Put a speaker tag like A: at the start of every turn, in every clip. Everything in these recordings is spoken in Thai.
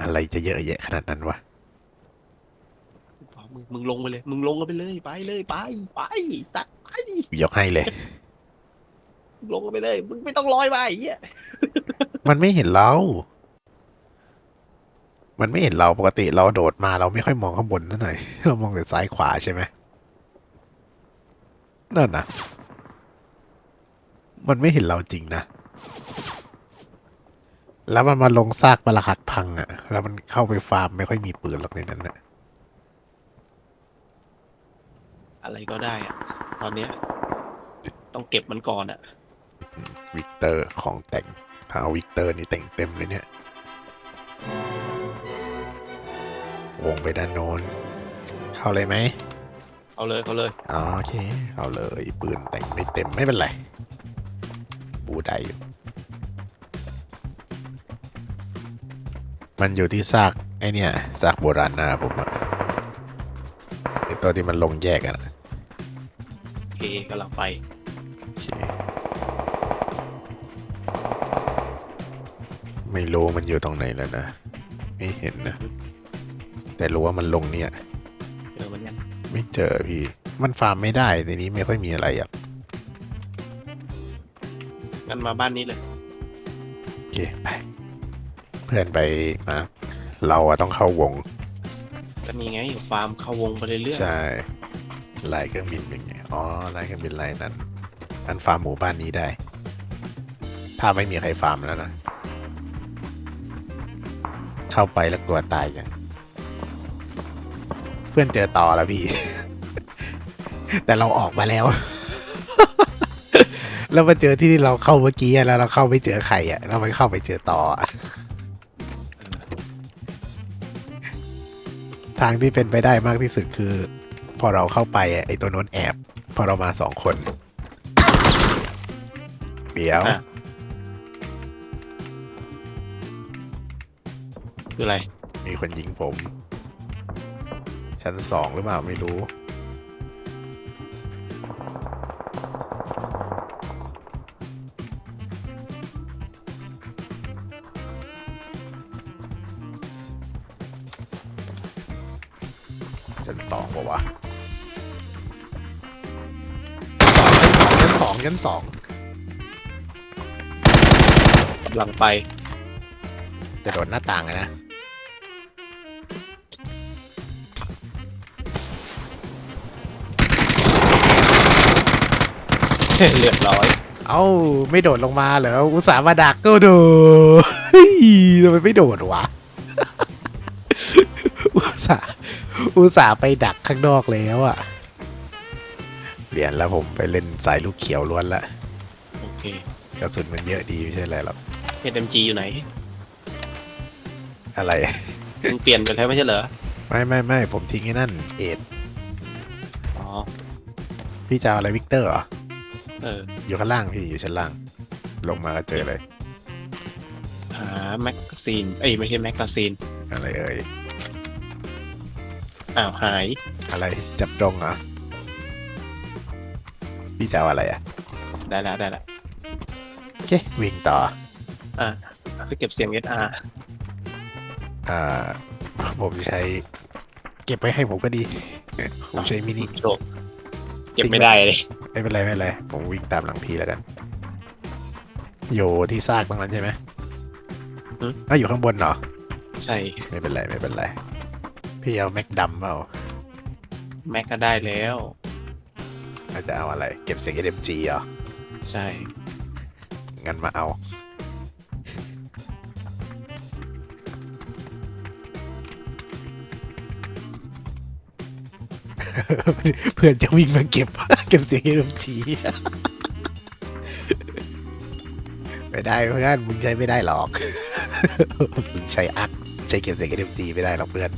A: อะไรจะเยอะแยะขนาดนั้นวะ
B: อ๋อมึงมึงลงไปเลย มึงลงกันไปเลยไปเลยไปไปตัดไป
A: ยกให้เลย
B: มึงลงกันไปเลย มึงไม่ต้องลอยไปไอ้เหี้ย
A: มันไม่เห็นเรา มันไม่เห็นเราปกติเราโดดมาเราไม่ค่อยมองข้างบนเท่าไหร่เรามองแต่ซ้ายขวาใช่ไหมนั่นนะมันไม่เห็นเราจริงนะ แล้วมันมาลงซากปรักหักพังอะ่ะ แล้วมันเข้าไปฟาร์มไม่ค่อยมีปืนหรอกในนั้นนะ
B: อะไรก็ได้อะตอนเนี้ย ต้องเก็บมันก่อนอะ
A: วิกเตอร์ของแต่งถ้าเอาวิกเตอร์นี่แต่งเต็มเลยเนี่ย วงไปด้านโน้น เข้าเลยไหม
B: เอาเลยเอาเลย
A: อ๋อโอเคเอาเลยปืนแต่งไม่เต็มไม่เป็นไรปูได้อยู่ มันอยู่ที่ซากไอเนี่ยซากโบราณนาผมอะไอตัวที่มันลงแยกกันอะ
B: โอเคกำลังไป
A: โอเคไม่รู้มันอยู่ตรงไหนแล้วนะ ไม่เห็นนะ แต่รู้ว่ามันลงเนี่ย
B: เจอมันยัง
A: ไม่เจอพี่ มันฟาร์มไม่ได้ในนี้ไม่ค่อยมีอะไรอะ
B: งั้นมาบ้านนี้เลย
A: โอเคไป เพื่อนไปมาเราอะต้องเข้าวง
B: ก็มีไงฟาร์มเข้าวงไปเรื่อย
A: ใช่ลายเครื่องบินเป็นไงอ๋อลายเครื่องบินลายนั้นอันฟาร์มหมู่บ้านนี้ได้ ถ้าไม่มีใครฟาร์มแล้วนะเข้าไปแล้วกลัวตายกันเพื่อนเจอต่อแล้วพี่ แต่เราออกมาแล้ว แล้วมาเจอที่เราเข้าเมื่อกี้อะแล้วเราเข้าไม่เจอใครอะแล้วมันเข้าไปเจอต่อ ทางที่เป็นไปได้มากที่สุดคือ พอเราเข้าไปอะไอตัวโน้นแอบ พอเรามาสองคน เดี๋ยว
B: ๆคืออะไร
A: มีคนยิงผม ชั้นสองหรือเปล่าไม่รู้ สองชั้นสองชั้นสอง
B: กำลังไป
A: จะโดนหน้าต่างอะนะ
B: เรียบร้อย
A: เอ้า ไม่โดดลงมาเหรอ อุตส่าห์มาดักก็โดดเฮ้ยทำไมไม่โดดวะ อุตส่าห์อุตส่าห์ไปดักข้างนอกแล้วอะ เปลี่ยนแล้วผมไปเล่นสายลูกเขียวล้วนละ
B: โอเค
A: กระสุนมันเยอะดีไม่ใช่อะไรหรอก
B: HMG อยู่ไหน
A: อะไร
B: มึงเปลี่ยนไปแล้วไม่ใช่เหรอ
A: ไม่ไม่ไม่ผมทิ้งไอ้นั่น เอ็ด
B: อ๋อ
A: พี่จะเอาอะไรวิกเตอร์เหรอ
B: เออ
A: อยู่ข้างล่างพี่อยู่ชั้นล่าง ลงมาก็เจอเลย
B: หาแมกกาซีน เอ้ย ไม่ใช่แมกกาซีน
A: อะไรเอ่ย
B: อ้าว หาย
A: อะไรจับดงเหรอ พี่จะเอาอะไรอะ
B: ได้แล้วได้แล้ว
A: โอเค วิ่งต่อ
B: อ่าไปเก็บเสียง SR
A: อ่า ผมใช้ เก็บไว้ให้ผมก็ดี ผมใช้มินิ
B: โชคเก็บไม่ได้เลย
A: ไม่เป็นไรไม่เป็นไร ผมวิ่งตามหลังพี่แล้วกัน อยู่ที่ซากตรงนั้นใช่ไหมอ้าวอยู่ข้างบนเหรอ
B: ใช่
A: ไม่เป็นไรไม่เป็นไร พี่เอาแม็กดำเปล่า
B: แม็กก็ได้แล้ว
A: อาจจะเอาอะไร เก็บเสียง SMG เหรอ
B: ใช่
A: งั้นมาเอา เพื่อนจะวิ่งมาเก็บ เก็บเสียง SMG ไม่ได้เพื่อนมึงใช้ไม่ได้หรอกมึงใช้อักใช้เก็บเสียง SMG ไม่ได้หรอกเพื่อน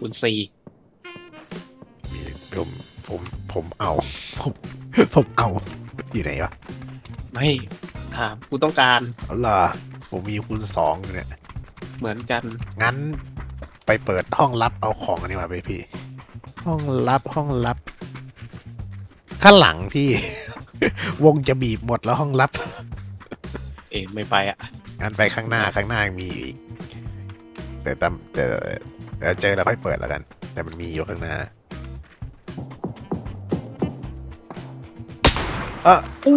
B: คุณซี
A: มีผม ผมผมเอาผมผมเอาอยู่ไหนวะ
B: ไม่ถามกูต้องการ
A: เอาล่ะผมมีคูณสองอยู่เนี่ย
B: เหมือนกัน
A: งั้นไปเปิดห้องลับเอาของอันนี้มาไปพี่ ห้องลับห้องลับ ข้างหลังพี่ วงจะบีบหมดแล้วห้องลับ
B: เอ๊ะไม่ไปอะ
A: งั้นไปข้างหน้าข้างหน้ามีอีกแต่ตามแต่เดี๋ยวเจอแล้วค่อยเปิดแล้วกัน แต่มันมีอยู่ข้างหน้า เออ
B: อู้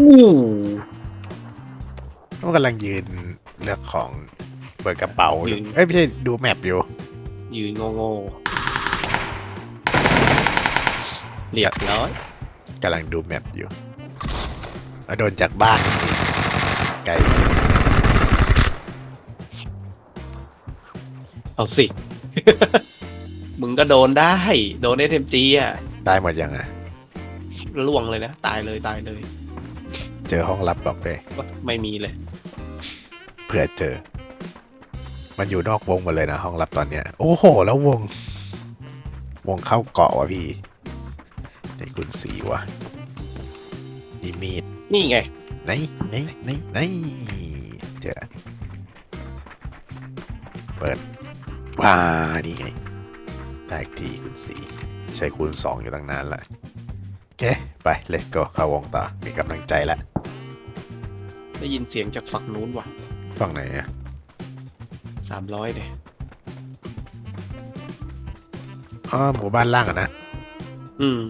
A: มันกำลังยืนเลือกของเปิดกระเป๋าอยู่เอ้ยไม่ใช่ดูแมปอยู่
B: ยืนโง่ๆเรียบร้อย
A: กำลังดูแมปอยู่เอาโดนจากบ้านนี่ไกล
B: เอาสิ มึงก็โดนได้ โดนเอทมจีอะ
A: ตายหมดยังอะ
B: ล่วงเลยนะ ตายเลยตายเลย
A: เจอห้องลับบอกเลย
B: ไม่มีเลย
A: เผื่อเจอ มันอยู่นอกวงหมาเลยนะ ห้องลับตอนเนี้ย โอ้โห แล้ววง วงเข้าเกาะว่ะพี่ในกุญสีว่ะนี่มีด
B: นี่ไง
A: ไหนไหนไหนไหนเจอ เปิดว้านี่ไงได้อีกทีคุณสีใช้คูณสองอยู่ตั้งนานละโอ เค ไป let's go เข้าวงต่อ มีกำลังใจแล้ว
B: ได้ยินเสียงจากฝั่งนู้นว่ะ
A: ฝั่งไหนอะ
B: สามร้อยเนี่ย
A: อ๋อหมู่บ้านล่างอะนะ
B: อืม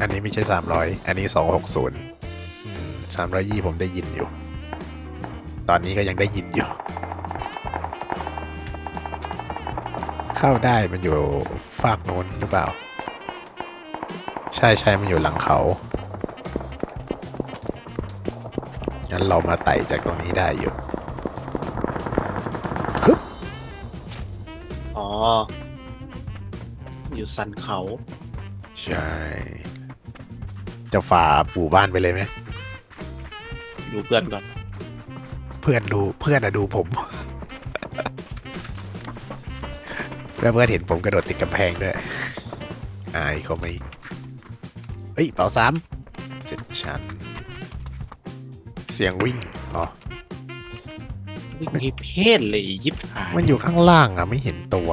A: อันนี้ไม่ใช่สามร้อยอันนี้สองหกศูนย์สามร้อยยี่ผมได้ยินอยู่ ตอนนี้ก็ยังได้ยินอยู่ เข้าได้มันอยู่ฝากโน้นหรือเปล่าใช่ใช่มันอยู่หลังเขางั้นเรามาไต่จากตรงนี้ได้อยู่
B: อ๋อ อยู่สันเขา
A: ใช่ จะฝ่าปู่บ้านไปเลยไหม
B: ดูเพื่อนก่อน
A: เพื่อนดูเพื่อนอะดูผม แล้วเพื่อนเห็นผมกระโดดติดกำแพงด้วย อายเขาไม่ เอ้ยเป๋าสามเจ็ดชั้น เสียงวิ่งอ๋อ
B: วิ่งให้เพศเลยยิบหาย
A: มันอยู่ข้างล่างอะไม่เห็นตัว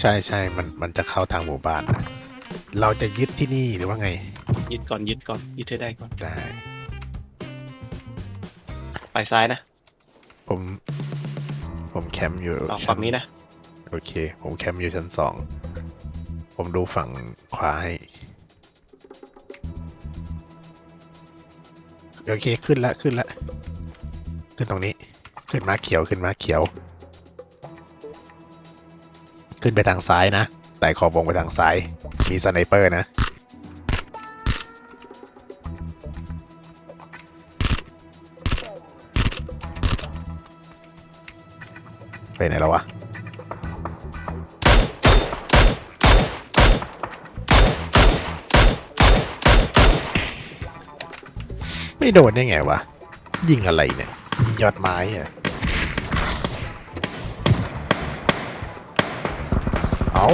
A: ใช่ใช่มันมันจะเข้าทางหมู่บ้านนะเราจะยึดที่นี่หรือว่าไง
B: ยึดก่อนยึดก่อนยึดให้ได้ก่อน
A: ได้
B: ไปซ้ายนะ
A: ผม ผมแคมป์อยู่
B: ออก
A: ชั้
B: ฝั่งนี้นะ
A: โอเค ผมแคมป์อยู่ชั้นสอง ผมดูฝั่งขวาให้ โอเคขึ้นละขึ้นละ ขึ้นตรงนี้ ขึ้นมาเขียวขึ้นมาเขียว ขึ้นไปทางซ้ายนะไต่ขอบวงไปทางซ้าย มีสไนเปอร์นะ ไปไหนแล้ววะ ไม่โดนได้ไงวะ ยิงอะไรเนี่ยยิงยอดไม้อะเอา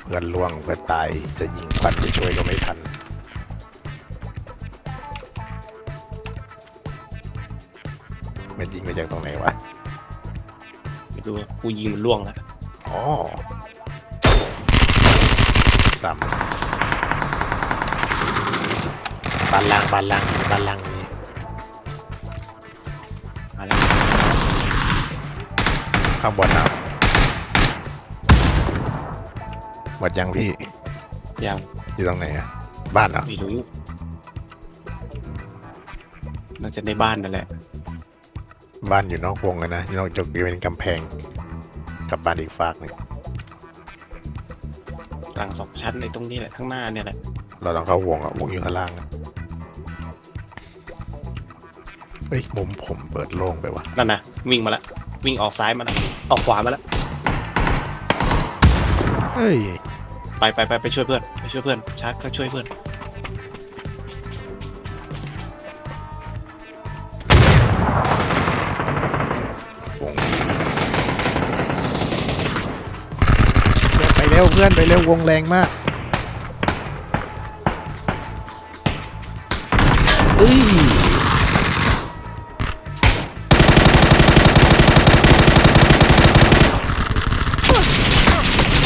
A: เพื่อนล่วงเพื่อนตายจะยิงควันไปช่วยก็ไม่ทัน มันยิงมาจากตรงไหนวะ
B: ไม่รู้ว่ากูยิงมันล่วงแล้ว
A: อ๋อซ้ำบานล่างบานล่างบานล่างนี้
B: มาแล้ว
A: ข้างบนนะหมดยังพี่
B: ยัง
A: อยู่ตรงไหนอะบ้านเหรอ
B: ไม่รู้น่าจะในบ้านนั่นแหละ
A: บ้านอยู่นอกวงอะนะ อยู่นอกจกอยู่เป็นกำแพง กับบ้านอีกฝากหนึ่ง
B: กลางสองชั้นในตรงนี้แหละข้างหน้าเนี่ยแหละ
A: เราต้องเข้าวงอะวงอยู่ข้างล่างอะเฮ้ยมุมผมเปิดโล่งไปวะ
B: นั่นนะวิ่งมาแล้ววิ่งออกซ้ายมาแล้วออกขวามาแล้ว
A: เฮ้ย
B: ไปไปไปไปช่วยเพื่อนไปช่วยเพื่อนชาร์จก็ช่วยเพื่อน
A: เพื่อนไปเร็ววงแรงมากเอ้ย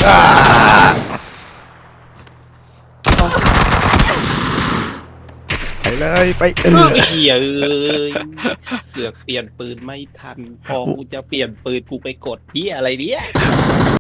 A: อไปเลยไปเอ
B: อเหี้ยเอ้เสือกเปลี่ยนปืนไม่ทัน พอกูจะเปลี่ยนปืนกูไปกดที่อะไรเนี่ย